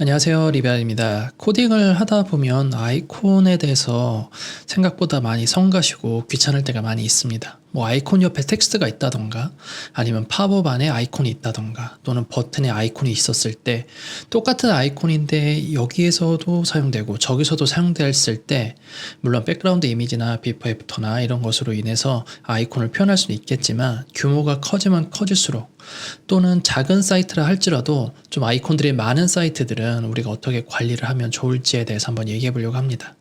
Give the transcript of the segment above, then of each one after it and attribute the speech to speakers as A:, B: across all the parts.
A: 안녕하세요. 리베아입니다. 코딩을 하다 보면 아이콘에 대해서 생각보다 많이 성가시고 귀찮을 때가 많이 있습니다. 뭐 아이콘 옆에 텍스트가 있다던가 아니면 팝업 안에 아이콘이 있다던가 또는 버튼에 아이콘이 있었을 때 똑같은 아이콘인데 여기에서도 사용되고 저기서도 사용됐을 때 물론 백그라운드 이미지나 비포 애프터나 이런 것으로 인해서 아이콘을 표현할 수는 있겠지만 규모가 커지면 커질수록 또는 작은 사이트라 할지라도 좀 아이콘들이 많은 사이트들은 우리가 어떻게 관리를 하면 좋을지에 대해서 한번 얘기해 보려고 합니다.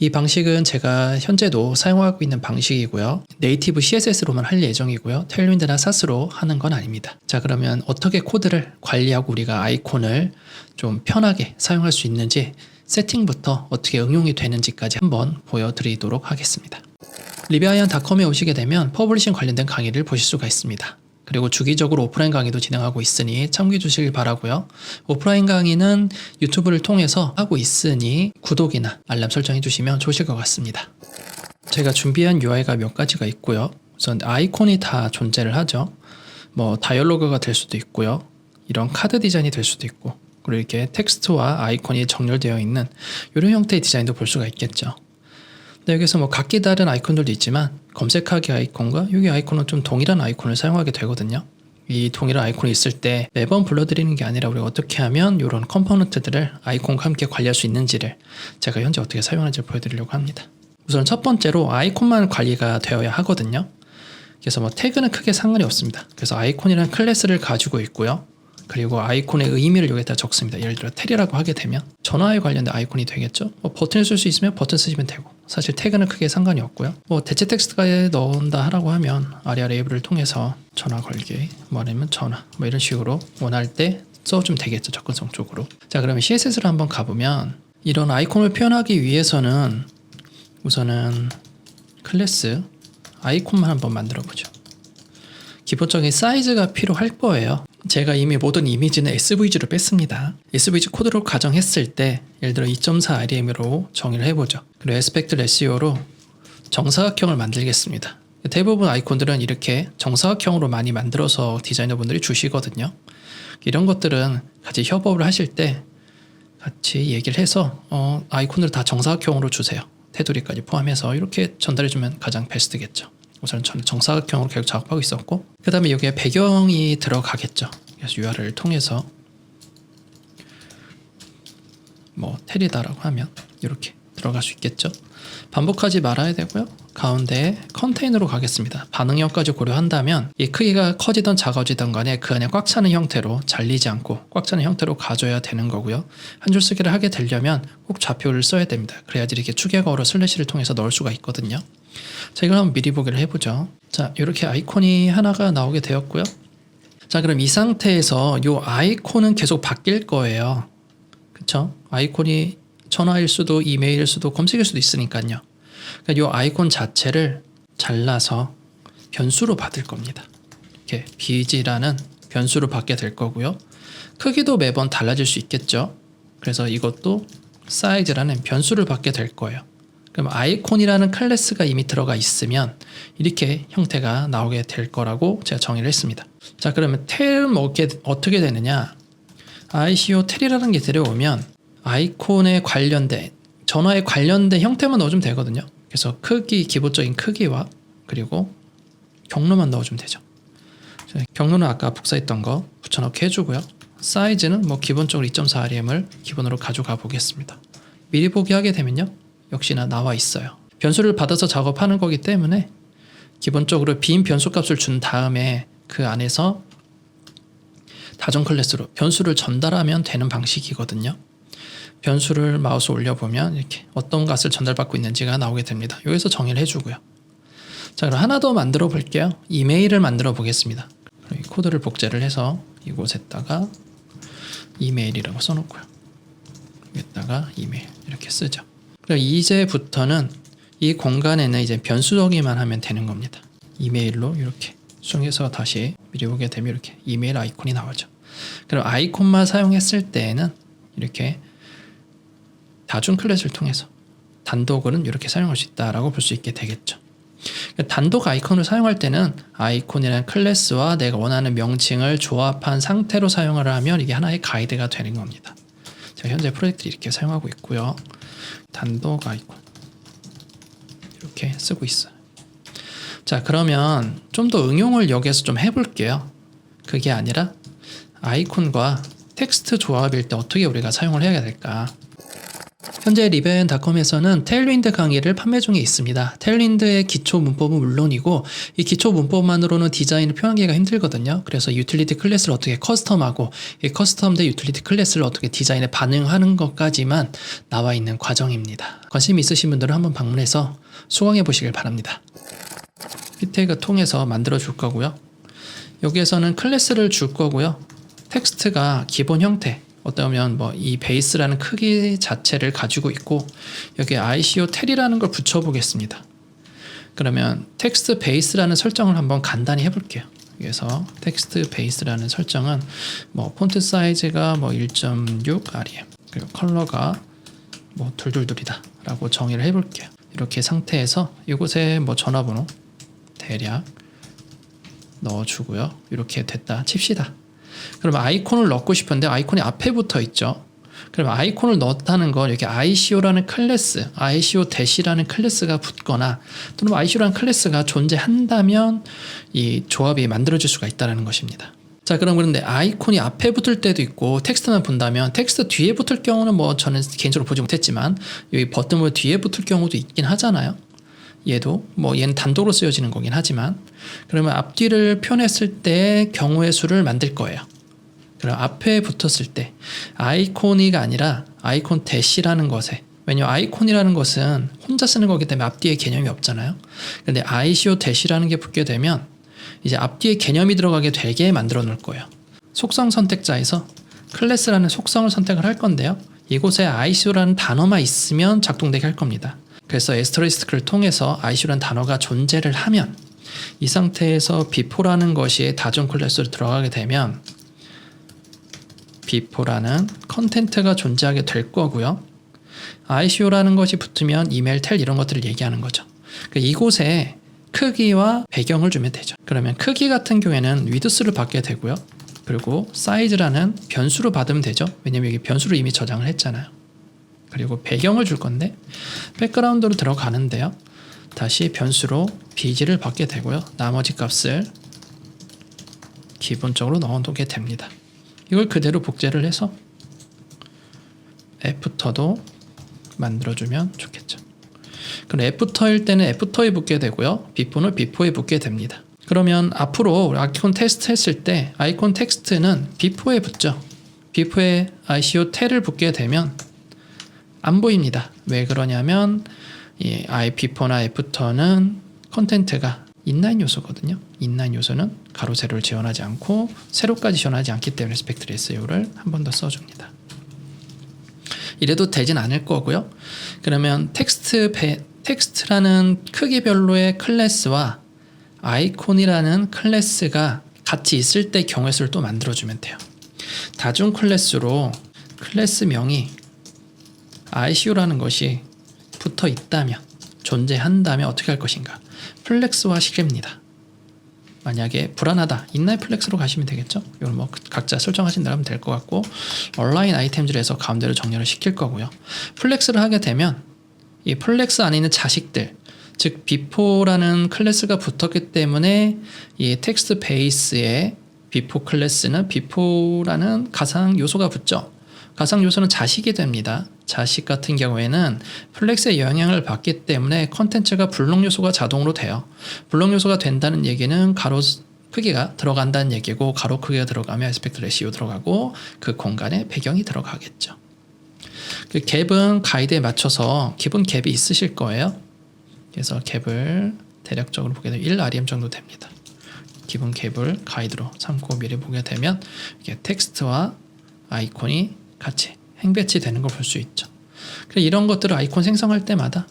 A: 이 방식은 제가 현재도 사용하고 있는 방식이고요. 네이티브 CSS로만 할 예정이고요. 테일윈드나 사스로 하는 건 아닙니다. 자, 그러면 어떻게 코드를 관리하고 우리가 아이콘을 좀 편하게 사용할 수 있는지 세팅부터 어떻게 응용이 되는지까지 한번 보여드리도록 하겠습니다. 리비아이언닷컴에 오시게 되면 퍼블리싱 관련된 강의를 보실 수가 있습니다. 그리고 주기적으로 오프라인 강의도 진행하고 있으니 참고해 주시길 바라고요. 오프라인 강의는 유튜브를 통해서 하고 있으니 구독이나 알람 설정해 주시면 좋으실 것 같습니다. 제가 준비한 UI가 몇 가지가 있고요. 우선 아이콘이 다 존재를 하죠. 뭐 다이얼로그가 될 수도 있고요. 이런 카드 디자인이 될 수도 있고 그리고 이렇게 텍스트와 아이콘이 정렬되어 있는 이런 형태의 디자인도 볼 수가 있겠죠. 네, 여기서 뭐 각기 다른 아이콘들도 있지만 검색하기 아이콘과 여기 아이콘은 좀 동일한 아이콘을 사용하게 되거든요. 이 동일한 아이콘이 있을 때 매번 불러드리는 게 아니라 우리가 어떻게 하면 이런 컴포넌트들을 아이콘과 함께 관리할 수 있는지를 제가 현재 어떻게 사용하는지 보여드리려고 합니다. 우선 첫 번째로 아이콘만 관리가 되어야 하거든요. 그래서 뭐 태그는 크게 상관이 없습니다. 그래서 아이콘이라는 클래스를 가지고 있고요. 그리고 아이콘의 의미를 여기다 적습니다. 예를 들어 텔이라고 하게 되면 전화에 관련된 아이콘이 되겠죠. 뭐 버튼을 쓸 수 있으면 버튼 쓰시면 되고 사실 태그는 크게 상관이 없고요. 뭐 대체 텍스트가 넣는다 하라고 하면 아리아 레이블을 통해서 전화 걸기 뭐 아니면 전화 뭐 이런 식으로 원할 때 써주면 되겠죠. 접근성 쪽으로. 자 그러면 CSS를 한번 가보면 이런 아이콘을 표현하기 위해서는 우선은 클래스 아이콘만 한번 만들어 보죠. 기본적인 사이즈가 필요할 거예요. 제가 이미 모든 이미지는 SVG로 뺐습니다. SVG 코드로 가정했을 때 예를 들어 2.4 RM으로 정의를 해보죠. 그리고 에스펙트 레시오로 정사각형을 만들겠습니다. 대부분 아이콘들은 이렇게 정사각형으로 많이 만들어서 디자이너분들이 주시거든요. 이런 것들은 같이 협업을 하실 때 같이 얘기를 해서 어, 아이콘을 다 정사각형으로 주세요. 테두리까지 포함해서 이렇게 전달해주면 가장 베스트겠죠. 우선 저는 정사각형으로 계속 작업하고 있었고 그 다음에 여기에 배경이 들어가겠죠. 그래서 URL을 통해서 뭐 테리다라고 하면 이렇게 들어갈 수 있겠죠. 반복하지 말아야 되고요. 가운데 컨테이너로 가겠습니다. 반응형까지 고려한다면 이 크기가 커지던 작아지던 간에 그 안에 꽉 차는 형태로 잘리지 않고 꽉 차는 형태로 가져야 되는 거고요. 한 줄 쓰기를 하게 되려면 꼭 좌표를 써야 됩니다. 그래야지 이렇게 추격어로 슬래시를 통해서 넣을 수가 있거든요. 자, 이걸 한번 미리 보기를 해보죠. 자, 이렇게 아이콘이 하나가 나오게 되었고요. 자, 그럼 이 상태에서 이 아이콘은 계속 바뀔 거예요. 그쵸? 아이콘이 전화일 수도 이메일일 수도 검색일 수도 있으니까요. 그러니까 이 아이콘 자체를 잘라서 변수로 받을 겁니다. 이렇게 bg라는 변수로 받게 될 거고요. 크기도 매번 달라질 수 있겠죠. 그래서 이것도 사이즈라는 변수를 받게 될 거예요. 그럼 아이콘이라는 클래스가 이미 들어가 있으면 이렇게 형태가 나오게 될 거라고 제가 정의를 했습니다. 자 그러면 텔은 어떻게, 어떻게 되느냐 ICO 텔이라는 게 들어오면 아이콘에 관련된 전화에 관련된 형태만 넣어주면 되거든요. 그래서 크기 기본적인 크기와 그리고 경로만 넣어주면 되죠. 경로는 아까 복사했던 거 붙여넣기 해주고요. 사이즈는 뭐 기본적으로 2.4RM을 기본으로 가져가 보겠습니다. 미리 보기 하게 되면요. 역시나 나와 있어요. 변수를 받아서 작업하는 거기 때문에 기본적으로 빈 변수 값을 준 다음에 그 안에서 다중 클래스로 변수를 전달하면 되는 방식이거든요. 변수를 마우스 올려보면 이렇게 어떤 값을 전달받고 있는지가 나오게 됩니다. 여기서 정의를 해주고요. 자, 그럼 하나 더 만들어 볼게요. 이메일을 만들어 보겠습니다. 이 코드를 복제를 해서 이곳에다가 이메일이라고 써놓고요. 여기다가 이메일 이렇게 쓰죠. 이제부터는 이 공간에는 이제 변수 정의만 하면 되는 겁니다. 이메일로 이렇게 수정해서 다시 미리 보게 되면 이렇게 이메일 아이콘이 나오죠. 그럼 아이콘만 사용했을 때에는 이렇게 다중 클래스를 통해서 단독으로는 이렇게 사용할 수 있다라고 볼 수 있게 되겠죠. 단독 아이콘을 사용할 때는 아이콘이라는 클래스와 내가 원하는 명칭을 조합한 상태로 사용을 하면 이게 하나의 가이드가 되는 겁니다. 제가 현재 프로젝트 이렇게 사용하고 있고요. 단독 아이콘 이렇게 쓰고 있어요. 자 그러면 좀 더 응용을 여기에서 좀 해볼게요. 그게 아니라 아이콘과 텍스트 조합일 때 어떻게 우리가 사용을 해야 될까? 현재 리벤닷컴에서는 테일윈드 강의를 판매 중에 있습니다. 테일윈드의 기초 문법은 물론이고 이 기초 문법만으로는 디자인을 표현하기가 힘들거든요. 그래서 유틸리티 클래스를 어떻게 커스텀하고 이 커스텀된 유틸리티 클래스를 어떻게 디자인에 반응하는 것까지만 나와 있는 과정입니다. 관심 있으신 분들은 한번 방문해서 수강해 보시길 바랍니다. 피테가 통해서 만들어 줄 거고요. 여기에서는 클래스를 줄 거고요. 텍스트가 기본 형태 어떠면 뭐 이 베이스라는 크기 자체를 가지고 있고 여기 ICO 텔이라는 걸 붙여 보겠습니다. 그러면 텍스트 베이스라는 설정을 한번 간단히 해 볼게요. 그래서 텍스트 베이스라는 설정은 뭐 폰트 사이즈가 뭐 1.6 REM 그리고 컬러가 뭐 둘둘둘이다 라고 정의를 해 볼게요. 이렇게 상태에서 이곳에 뭐 전화번호 대략 넣어 주고요. 이렇게 됐다 칩시다. 그럼 아이콘을 넣고 싶은데 아이콘이 앞에 붙어 있죠. 그럼 아이콘을 넣었다는 건 여기 ICO라는 클래스, ICO 대시라는 클래스가 붙거나 또는 ICO라는 클래스가 존재한다면 이 조합이 만들어질 수가 있다는 것입니다. 자, 그럼 그런데 아이콘이 앞에 붙을 때도 있고 텍스트만 본다면 텍스트 뒤에 붙을 경우는 뭐 저는 개인적으로 보지 못했지만 여기 버튼볼 뒤에 붙을 경우도 있긴 하잖아요. 얘도 뭐 얘는 단독으로 쓰여지는 거긴 하지만 그러면 앞뒤를 표현했을 때 경우의 수를 만들 거예요. 그럼 앞에 붙었을 때 아이콘이가 아니라 아이콘 대시라는 것에 왜냐면 아이콘이라는 것은 혼자 쓰는 거기 때문에 앞뒤에 개념이 없잖아요. 근데 ICO 대시라는 게 붙게 되면 이제 앞뒤에 개념이 들어가게 되게 만들어 놓을 거예요. 속성 선택자에서 클래스라는 속성을 선택을 할 건데요. 이곳에 ICO라는 단어만 있으면 작동되게 할 겁니다. 그래서 에스터리스크를 통해서 ICO라는 단어가 존재를 하면 이 상태에서 비포라는 것이 다중 클래스로 들어가게 되면 비포라는 컨텐트가 존재하게 될 거고요. ICO라는 것이 붙으면 이메일, 텔 이런 것들을 얘기하는 거죠. 그 이곳에 크기와 배경을 주면 되죠. 그러면 크기 같은 경우에는 위드스를 받게 되고요. 그리고 사이즈라는 변수로 받으면 되죠. 왜냐면 여기 변수로 이미 저장을 했잖아요. 그리고 배경을 줄 건데 백그라운드로 들어가는데요. 다시 변수로 BG를 받게 되고요. 나머지 값을 기본적으로 넣어놓게 됩니다. 이걸 그대로 복제를 해서 애프터도 만들어주면 좋겠죠. 그럼 애프터일 때는 애프터에 붙게 되고요. 비포는 비포에 붙게 됩니다. 그러면 앞으로 아이콘 텍스트 했을 때 아이콘 텍스트는 비포에 붙죠. 비포에 ICO 텔을 붙게 되면 안 보입니다. 왜 그러냐면 이 IP4나 애프터는 컨텐트가 인라인 요소거든요. 인라인 요소는 가로 세로를 지원하지 않고 세로까지 지원하지 않기 때문에 스펙트리 SEO를 한 번 더 써줍니다. 이래도 되진 않을 거고요. 그러면 텍스트 배, 텍스트라는 크기별로의 클래스와 아이콘이라는 클래스가 같이 있을 때 경우의 수를 또 만들어주면 돼요. 다중 클래스로 클래스명이 ICO라는 것이 붙어 있다면 존재한다면 어떻게 할 것인가? 플렉스화 시킵니다. 만약에 불안하다, 인나이 플렉스로 가시면 되겠죠. 이건 뭐 각자 설정하신 대로 하면 될 것 같고 온라인 아이템들에서 가운데로 정렬을 시킬 거고요. 플렉스를 하게 되면 이 플렉스 안에 있는 자식들, 즉 비포라는 클래스가 붙었기 때문에 이 텍스트 베이스에 비포 클래스는 비포라는 가상 요소가 붙죠. 가상 요소는 자식이 됩니다. 자식 같은 경우에는 플렉스의 영향을 받기 때문에 컨텐츠가 블록 요소가 자동으로 돼요. 블록 요소가 된다는 얘기는 가로 크기가 들어간다는 얘기고 가로 크기가 들어가면 에스펙트 레시오 들어가고 그 공간에 배경이 들어가겠죠. 그 갭은 가이드에 맞춰서 기본 갭이 있으실 거예요. 그래서 갭을 대략적으로 보게 되면 1 REM 정도 됩니다. 기본 갭을 가이드로 삼고 미리 보게 되면 이게 텍스트와 아이콘이 같이 행배치 되는 걸 볼 수 있죠. 그래 이런 것들을 아이콘 생성할 때마다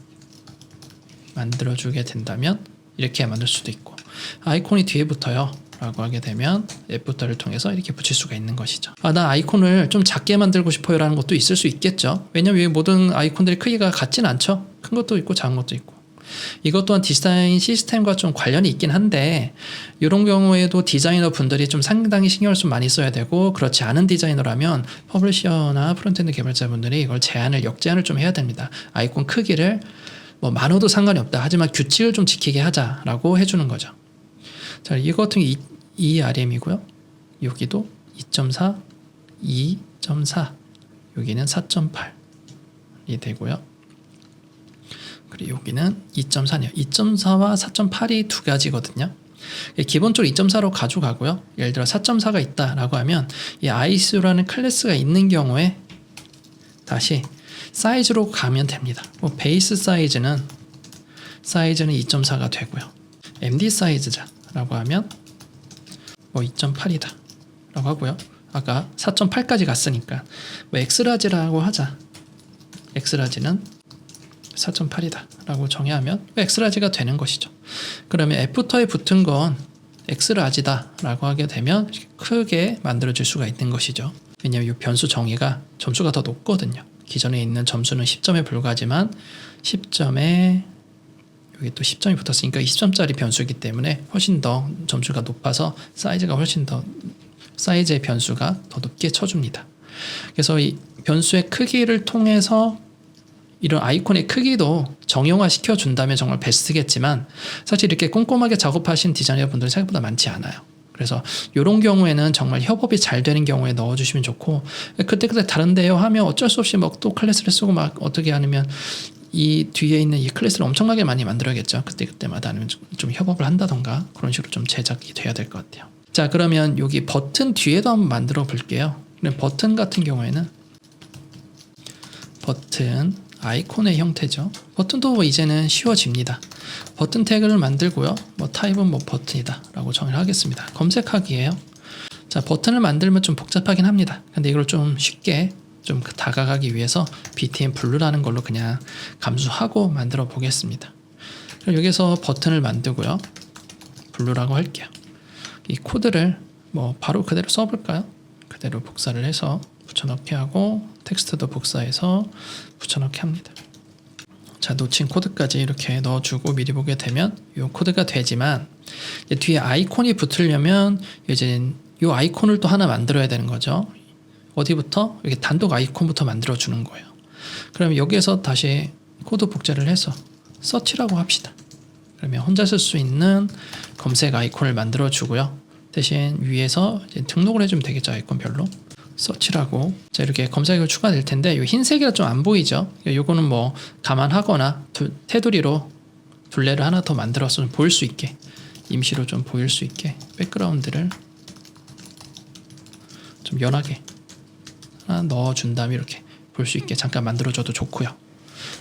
A: 만들어주게 된다면 이렇게 만들 수도 있고 아이콘이 뒤에 붙어요. 라고 하게 되면 F부터를 통해서 이렇게 붙일 수가 있는 것이죠. 아, 나 아이콘을 좀 작게 만들고 싶어요 라는 것도 있을 수 있겠죠. 왜냐면 모든 아이콘들의 크기가 같진 않죠. 큰 것도 있고 작은 것도 있고. 이것 또한 디자인 시스템과 좀 관련이 있긴 한데 이런 경우에도 디자이너 분들이 좀 상당히 신경을 좀 많이 써야 되고 그렇지 않은 디자이너라면 퍼블리셔나 프론트엔드 개발자분들이 이걸 제한을 역제한을 좀 해야 됩니다. 아이콘 크기를 뭐 많아도 상관이 없다. 하지만 규칙을 좀 지키게 하자라고 해주는 거죠. 자, 이거 같은 게 2, RM이고요. 여기도 2.4, 2.4, 여기는 4.8이 되고요. 그리고 여기는 2.4네요. 2.4와 4.8이 두 가지거든요. 예, 기본적으로 2.4로 가져가고요. 예를 들어 4.4가 있다라고 하면 이 ISU라는 클래스가 있는 경우에 다시 사이즈로 가면 됩니다. 뭐 베이스 사이즈는 사이즈는 2.4가 되고요. MD 사이즈자라고 하면 뭐 2.8이다 라고 하고요. 아까 4.8까지 갔으니까 뭐 엑스라지라고 하자. 엑스라지는 4.8이다 라고 정의하면 엑스라지가 되는 것이죠. 그러면 애프터에 붙은 건 엑스라지다 라고 하게 되면 크게 만들어질 수가 있는 것이죠. 왜냐하면 이 변수 정의가 점수가 더 높거든요. 기존에 있는 점수는 10점에 불과하지만 10점에 여기 또 10점이 붙었으니까 20점짜리 변수이기 때문에 훨씬 더 점수가 높아서 사이즈가 훨씬 더 사이즈의 변수가 더 높게 쳐줍니다. 그래서 이 변수의 크기를 통해서 이런 아이콘의 크기도 정형화 시켜준다면 정말 베스트겠지만 사실 이렇게 꼼꼼하게 작업하신 디자이너 분들은 생각보다 많지 않아요. 그래서 이런 경우에는 정말 협업이 잘 되는 경우에 넣어주시면 좋고 그때그때 다른데요 하면 어쩔 수 없이 뭐또 클래스를 쓰고 막 어떻게 하면 이 뒤에 있는 이 클래스를 엄청나게 많이 만들어야겠죠. 그때그때마다 아니면 좀, 좀 협업을 한다던가 그런 식으로 좀 제작이 돼야 될 것 같아요. 자 그러면 여기 버튼 뒤에도 한번 만들어 볼게요. 버튼 같은 경우에는 버튼 아이콘의 형태죠. 버튼도 뭐 이제는 쉬워집니다. 버튼 태그를 만들고요. 뭐 타입은 뭐 버튼이다 라고 정의를 하겠습니다. 검색하기예요. 자 버튼을 만들면 좀 복잡하긴 합니다. 근데 이걸 좀 쉽게 좀 다가가기 위해서 btn 블루라는 걸로 그냥 감수하고 만들어 보겠습니다. 그럼 여기서 버튼을 만들고요. 블루라고 할게요. 이 코드를 뭐 바로 그대로 써볼까요? 그대로 복사를 해서 붙여넣기 하고 텍스트도 복사해서 붙여넣기 합니다. 자 놓친 코드까지 이렇게 넣어주고 미리 보게 되면 이 코드가 되지만 뒤에 아이콘이 붙으려면 이제 이 아이콘을 또 하나 만들어야 되는 거죠. 어디부터? 이렇게 단독 아이콘부터 만들어주는 거예요. 그러면 여기에서 다시 코드 복제를 해서 서치라고 합시다. 그러면 혼자 쓸 수 있는 검색 아이콘을 만들어 주고요. 대신 위에서 등록을 해주면 되겠죠 아이콘별로. 서치라고. 자 이렇게 검색어 추가될 텐데 이 흰색이라 좀 안 보이죠? 요거는 뭐 감안하거나 두, 테두리로 둘레를 하나 더 만들어서 좀 보일 수 있게 임시로 좀 보일 수 있게 백그라운드를 좀 연하게 하나 넣어준 다음에 이렇게 볼 수 있게 잠깐 만들어줘도 좋고요.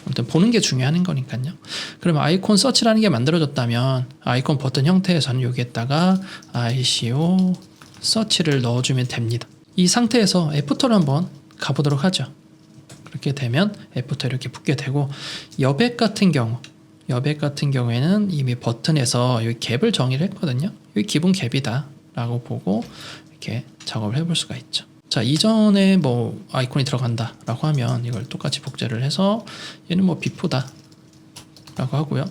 A: 아무튼 보는 게 중요한 거니까요. 그러면 아이콘 서치라는 게 만들어졌다면 아이콘 버튼 형태에서는 여기에다가 ICO 서치를 넣어주면 됩니다 이 상태에서 애프터를 한번 가보도록 하죠. 그렇게 되면 애프터 이렇게 붙게 되고 여백 같은 경우 여백 같은 경우에는 이미 버튼에서 여기 갭을 정의를 했거든요. 여기 기본 갭이다 라고 보고 이렇게 작업을 해볼 수가 있죠. 자 이전에 뭐 아이콘이 들어간다 라고 하면 이걸 똑같이 복제를 해서 얘는 뭐 비포다 라고 하고요.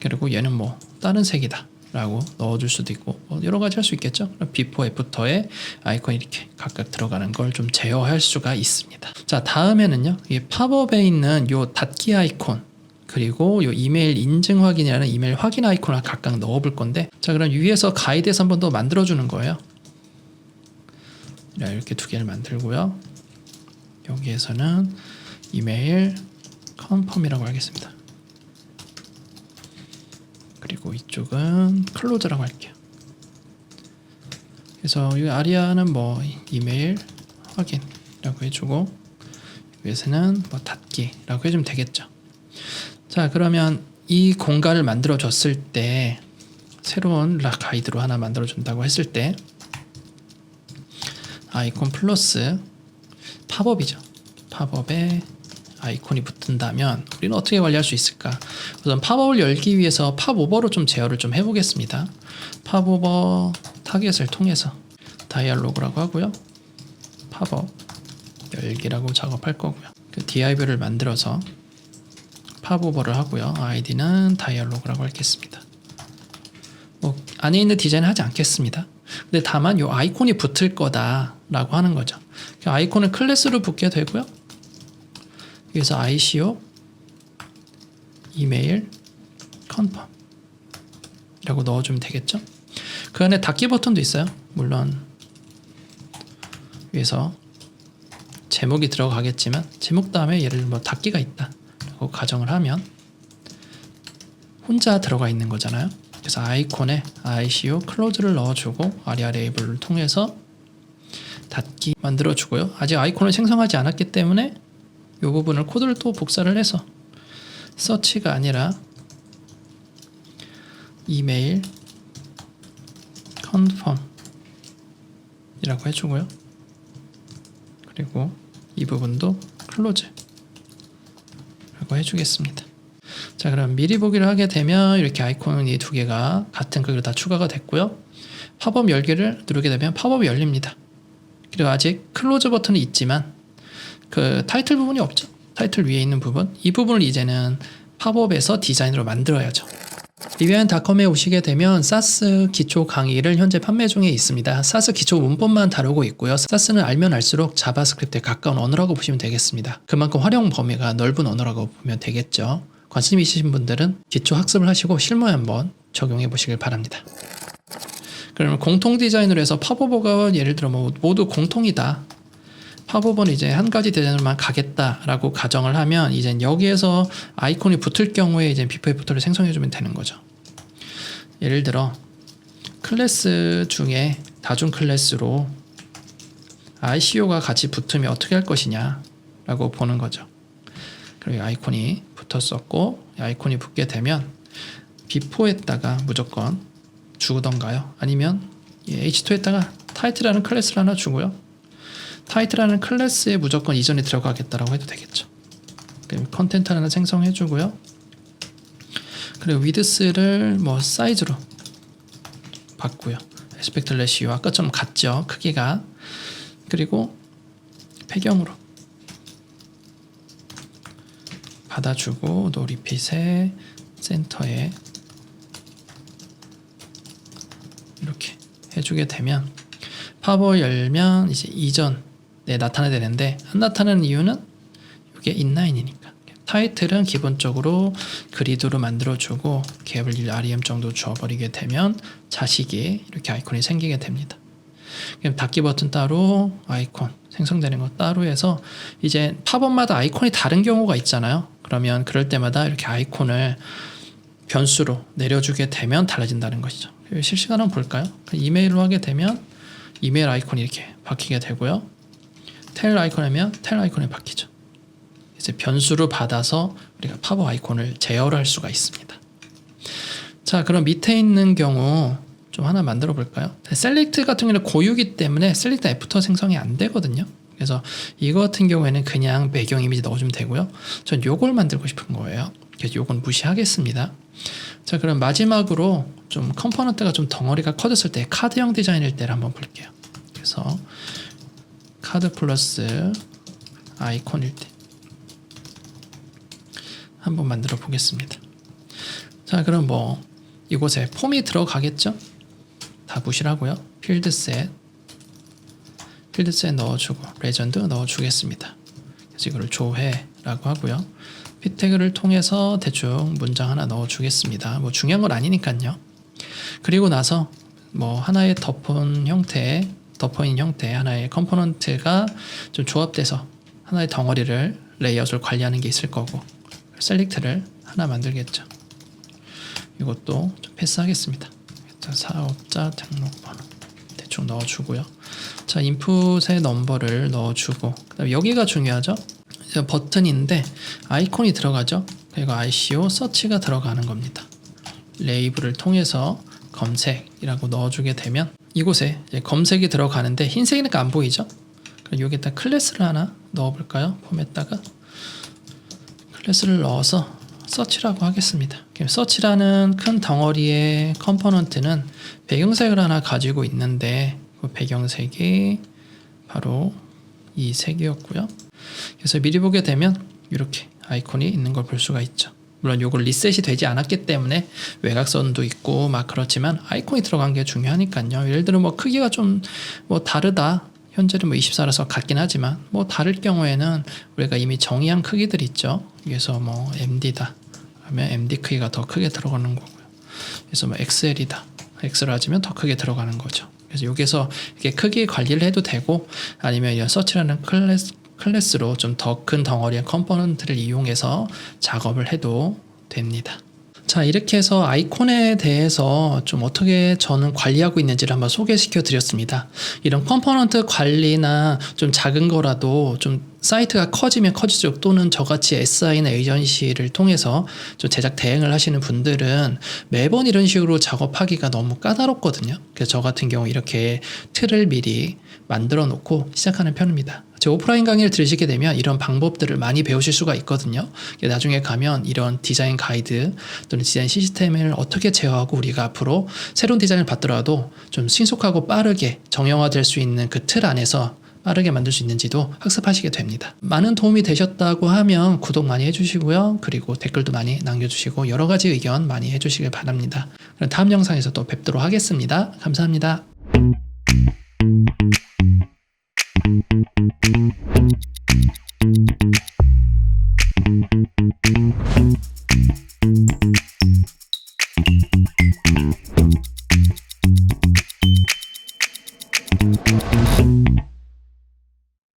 A: 그리고 얘는 뭐 다른 색이다. 라고 넣어줄 수도 있고 뭐 여러 가지 할 수 있겠죠. 비포 애프터에 아이콘이 이렇게 각각 들어가는 걸 좀 제어할 수가 있습니다. 자 다음에는요, 이 팝업에 있는 요 닫기 아이콘 그리고 요 이메일 인증 확인이라는 이메일 확인 아이콘을 각각 넣어 볼 건데 자 그럼 위에서 가이드에서 한 번 더 만들어 주는 거예요. 이렇게 두 개를 만들고요. 여기에서는 이메일 컨펌이라고 하겠습니다. 이쪽은 클로즈라고 할게요. 그래서 이 아리아는 뭐 이메일 확인이라고 해주고 위에서는 뭐 닫기라고 해주면 되겠죠. 자 그러면 이 공간을 만들어 줬을 때 새로운 라 가이드로 하나 만들어 준다고 했을 때 아이콘 플러스 팝업이죠. 팝업에 아이콘이 붙은다면 우리는 어떻게 관리할 수 있을까? 우선 팝업을 열기 위해서 팝오버로 좀 제어를 좀 해보겠습니다. 팝오버 타겟을 통해서 다이얼로그라고 하고요. 팝업 열기라고 작업할 거고요. 그 div를 만들어서 팝오버를 하고요. 아이디는 다이얼로그라고 하겠습니다. 뭐 안에 있는 디자인은 하지 않겠습니다. 근데 다만 이 아이콘이 붙을 거다라고 하는 거죠. 그 아이콘을 클래스로 붙게 되고요. 여기서 ICO 이메일 컨펌 이라고 넣어주면 되겠죠. 그 안에 닫기 버튼도 있어요. 물론 위에서 제목이 들어가겠지만 제목 다음에 예를 들어 뭐 닫기가 있다 라고 가정을 하면 혼자 들어가 있는 거잖아요. 그래서 아이콘에 ICO 클로즈를 넣어주고 아리아 레이블을 통해서 닫기 만들어주고요. 아직 아이콘을 생성하지 않았기 때문에 이 부분을 코드를 또 복사를 해서 서치가 아니라 이메일 컨펌 이라고 해주고요. 그리고 이 부분도 클로즈 라고 해주겠습니다. 자 그럼 미리 보기를 하게 되면 이렇게 아이콘이 두 개가 같은 크기로 다 추가가 됐고요. 팝업 열기를 누르게 되면 팝업이 열립니다. 그리고 아직 클로즈 버튼이 있지만 그 타이틀 부분이 없죠. 타이틀 위에 있는 부분 이 부분을 이제는 팝업에서 디자인으로 만들어야죠. 리뷰앤닷컴에 오시게 되면 사스 기초 강의를 현재 판매 중에 있습니다. 사스 기초 문법만 다루고 있고요. 사스는 알면 알수록 자바스크립트에 가까운 언어라고 보시면 되겠습니다. 그만큼 활용 범위가 넓은 언어라고 보면 되겠죠. 관심 있으신 분들은 기초 학습을 하시고 실무에 한번 적용해 보시길 바랍니다. 그러면 공통 디자인으로 해서 팝오버가 예를 들어 뭐 모두 공통이다. 팝오버는 이제 한 가지 디자인으로만 가겠다라고 가정을 하면 이제 여기에서 아이콘이 붙을 경우에 이제 비포 애프터를 생성해 주면 되는 거죠. 예를 들어 클래스 중에 다중 클래스로 ICO가 같이 붙으면 어떻게 할 것이냐라고 보는 거죠. 그리고 아이콘이 붙었었고 아이콘이 붙게 되면 비포에다가 무조건 주던가요? 아니면 H2에다가 타이틀이라는 클래스를 하나 주고요. 타이틀이라는 클래스에 무조건 이전에 들어가겠다라고 해도 되겠죠. 컨텐트 하나 생성해 주고요. 그리고 위드스를 뭐 사이즈로 바꾸요. 에스펙트 레시오 아까처럼 같죠. 크기가 그리고 배경으로 받아주고 노리핏의 센터에 이렇게 해주게 되면 팝을 열면 이제 이전 에 나타나야 되는데 안 나타나는 이유는 이게 인라인이니까 타이틀은 기본적으로 그리드로 만들어주고 갭을 REM 정도 주어버리게 되면 자식이 이렇게 아이콘이 생기게 됩니다. 그럼 닫기 버튼 따로 아이콘 생성되는 거 따로 해서 이제 팝업마다 아이콘이 다른 경우가 있잖아요. 그러면 그럴 때마다 이렇게 아이콘을 변수로 내려주게 되면 달라진다는 것이죠. 실시간으로 볼까요? 이메일로 하게 되면 이메일 아이콘이 이렇게 바뀌게 되고요. 텔 아이콘 하면 텔 아이콘이 바뀌죠. 이제 변수로 받아서 우리가 팝업 아이콘을 제어를 할 수가 있습니다. 자, 그럼 밑에 있는 경우 좀 하나 만들어 볼까요? 셀렉트 같은 경우는 고유기 때문에 셀렉트 애프터 생성이 안 되거든요. 그래서 이거 같은 경우에는 그냥 배경 이미지 넣어주면 되고요. 전 요걸 만들고 싶은 거예요. 그래서 요건 무시하겠습니다. 자, 그럼 마지막으로 좀 컴포넌트가 좀 덩어리가 커졌을 때 카드형 디자인일 때를 한번 볼게요. 그래서 카드 플러스 아이콘일 때 한번 만들어 보겠습니다. 자, 그럼 뭐 이곳에 폼이 들어가겠죠? 다 무시하고요. 필드셋 필드셋 넣어주고 레전드 넣어주겠습니다. 그래서 이거를 조회라고 하고요. 피 태그를 통해서 대충 문장 하나 넣어주겠습니다. 뭐 중요한 건 아니니까요. 그리고 나서 뭐 하나의 덮은 형태, 덮어인 형태 하나의 컴포넌트가 좀 조합돼서 하나의 덩어리를 레이아웃을 관리하는 게 있을 거고 셀렉트를 하나 만들겠죠. 이것도 좀 패스하겠습니다. 일단 사업자 등록번호 대충 넣어주고요. 자 인풋의 넘버를 넣어주고 그다음 여기가 중요하죠. 버튼인데 아이콘이 들어가죠. 그리고 ICO 서치가 들어가는 겁니다. 레이블을 통해서 검색이라고 넣어주게 되면 이곳에 검색이 들어가는데 흰색이니까 안 보이죠? 그럼 여기다 클래스를 하나 넣어볼까요? 폼에다가 클래스를 넣어서 서치라고 하겠습니다. 서치라는 큰 덩어리의 컴포넌트는 배경색을 하나 가지고 있는데 그 배경색이 바로 이 색이었고요. 그래서 미리 보게 되면 이렇게 아이콘이 있는 걸 볼 수가 있죠. 물론 요걸 리셋이 되지 않았기 때문에 외곽선도 있고 막 그렇지만 아이콘이 들어간 게 중요하니까요. 예를 들어 뭐 크기가 좀 뭐 다르다. 현재는 뭐 24라서 같긴 하지만 뭐 다를 경우에는 우리가 이미 정의한 크기들 있죠. 그래서 뭐 MD다 하면 MD 크기가 더 크게 들어가는 거고요. 그래서 뭐 XL이다. 하시면 더 크게 들어가는 거죠. 그래서 여기서 이렇게 크기 관리를 해도 되고 아니면 이런 서치라는 클래스 클래스로 좀 더 큰 덩어리의 컴포넌트를 이용해서 작업을 해도 됩니다. 자, 이렇게 해서 아이콘에 대해서 좀 어떻게 저는 관리하고 있는지를 한번 소개시켜 드렸습니다. 이런 컴포넌트 관리나 좀 작은 거라도 좀 사이트가 커지면 커질수록 또는 저같이 SI나 에이전시를 통해서 좀 제작 대행을 하시는 분들은 매번 이런 식으로 작업하기가 너무 까다롭거든요. 그래서 저 같은 경우 이렇게 틀을 미리 만들어 놓고 시작하는 편입니다. 제 오프라인 강의를 들으시게 되면 이런 방법들을 많이 배우실 수가 있거든요. 나중에 가면 이런 디자인 가이드 또는 디자인 시스템을 어떻게 제어하고 우리가 앞으로 새로운 디자인을 받더라도 좀 신속하고 빠르게 정형화될 수 있는 그 틀 안에서 빠르게 만들 수 있는지도 학습하시게 됩니다. 많은 도움이 되셨다고 하면 구독 많이 해주시고요. 그리고 댓글도 많이 남겨주시고 여러 가지 의견 많이 해주시길 바랍니다. 그럼 다음 영상에서 또 뵙도록 하겠습니다. 감사합니다.